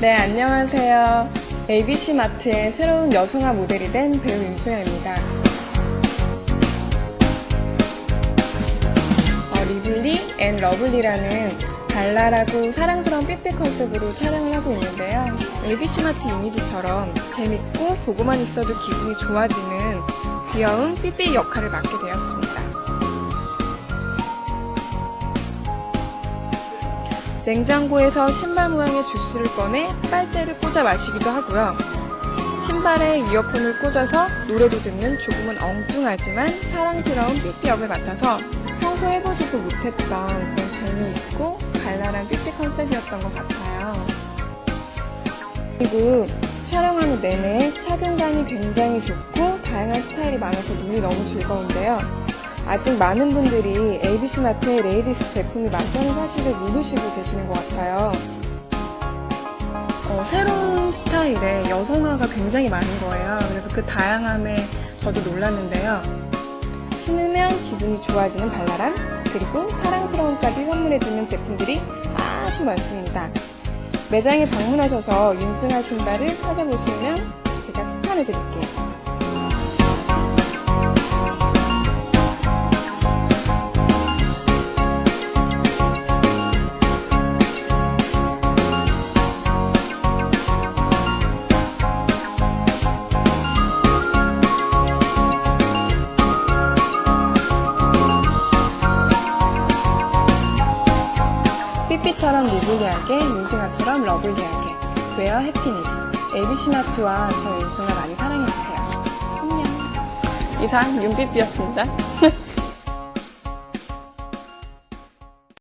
네, 안녕하세요. ABC 마트의 새로운 여성화 모델이 된 배우 윤승아입니다. 어, 리블리 앤 러블리라는 발랄하고 사랑스러운 삐삐 컨셉으로 촬영을 하고 있는데요. ABC 마트 이미지처럼 재밌고 보고만 있어도 기분이 좋아지는 귀여운 삐삐 역할을 맡게 되었습니다. 냉장고에서 신발 모양의 주스를 꺼내 빨대를 꽂아 마시기도 하고요. 신발에 이어폰을 꽂아서 노래도 듣는 조금은 엉뚱하지만 사랑스러운 삐삐 역을 맡아서 평소 해보지도 못했던 그런 재미있고 발랄한 삐삐 컨셉이었던 것 같아요. 그리고 촬영하는 내내 착용감이 굉장히 좋고 다양한 스타일이 많아서 눈이 너무 즐거운데요. 아직 많은 분들이 ABC마트에 레이디스 제품이 많다는 사실을 모르시고 계시는 것 같아요. 어, 새로운 스타일의 여성화가 굉장히 많은 거예요. 그래서 그 다양함에 저도 놀랐는데요. 신으면 기분이 좋아지는 발랄함, 그리고 사랑스러움까지 선물해주는 제품들이 아주 많습니다. 매장에 방문하셔서 윤승아 신발을 찾아보시면 제가 추천해드릴게요. 삐삐처럼 리블리하게, 윤승아처럼 러블리하게. 웨어 해피니스. ABC마트와 저 윤승아 많이 사랑해주세요. 안녕. 이상 윤삐삐였습니다.